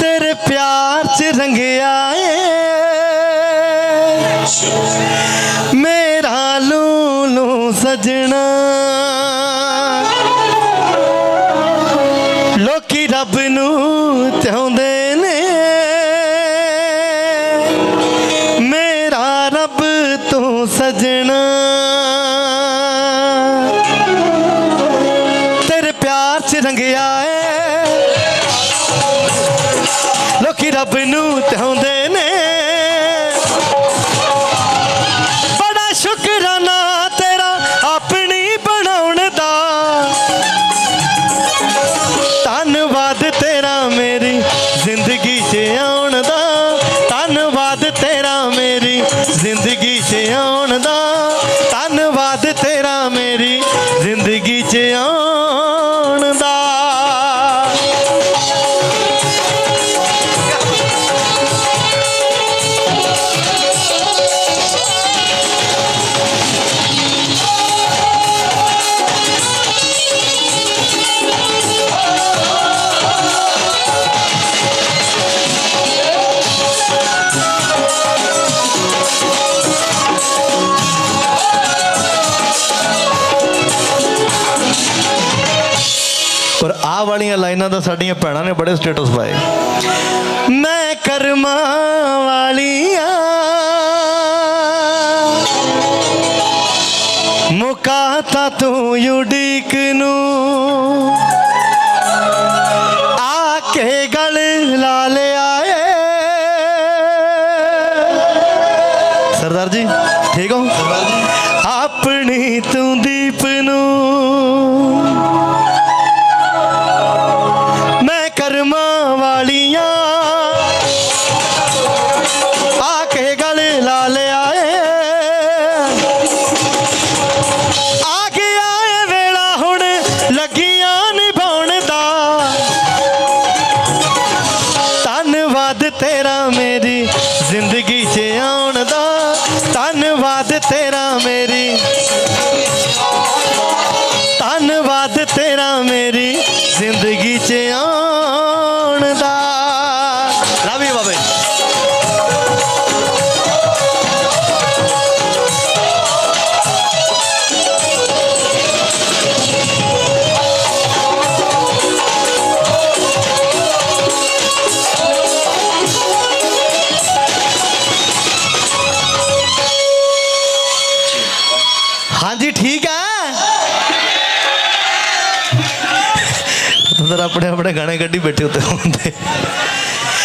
ਤੇਰੇ ਪਿਆਰ ਚ ਰੰਗਿਆ ਏ ਮੇਰਾ ਲੂਲੂ ਸਜਣਾ। ਲੋਕੀ ਰੱਬ ਨੂੰ ਚਾਹੁੰਦੇ ਨੇ। ਮੇਰਾ ਰੱਬ ਤੂੰ ਸਜਣਾ। ਲੋਕੀ ਰੱਬ ਨੂੰ ਚਾਹੁੰਦੇ ਨੇ। ਬੜਾ ਸ਼ੁਕਰਾਨਾ ਤੇਰਾ ਆਪਣੀ ਬਣਾਉਣ ਦਾ। ਧੰਨਵਾਦ ਤੇਰਾ ਮੇਰੀ ਜ਼ਿੰਦਗੀ 'ਚ ਆਉਣ ਦਾ। ਧੰਨਵਾਦ ਤੇਰਾ ਮੇਰੀ ਜ਼ਿੰਦਗੀ 'ਚ ਆਉਣ ਦਾ। ਪਰ ਆਹ ਵਾਲੀਆਂ ਲਾਈਨਾਂ ਦਾ ਸਾਡੀਆਂ ਭੈਣਾਂ ਨੇ ਬੜੇ ਸਟੇਟਸ ਪਾਏ। ਮੈਂ ਕਰਮਾਂ ਵਾਲੀਆਂ ਮੁਕਾਤਾ ਤੂੰ ਉਡੀਕ ਨੂੰ ਆ ਕੇ ਗਲ ਲਾ ਲਿਆ ਏ। ਸਰਦਾਰ ਜੀ ਠੀਕ ਹੋ? ਆਪਣੀ ਤੂੰ ਦੀਪ ਤੇਰਾ ਮੇਰੀ ਜ਼ਿੰਦਗੀ 'ਚ ਆਉਣ ਦਾ। ਧੰਨਵਾਦ ਤੇਰਾ ਮੇਰੀ। ਧੰਨਵਾਦ ਤੇਰਾ ਮੇਰੀ ਜ਼ਿੰਦਗੀ 'ਚ ਆਉਣ ਹਾਂਜੀ ਠੀਕ ਹੈ ਤੁਸੀਂ ਆਪਣੇ ਆਪਣੇ ਗਾਣੇ ਕੱਢੀ ਬੈਠੇ ਉੱਤੇ ਹੁੰਦੇ।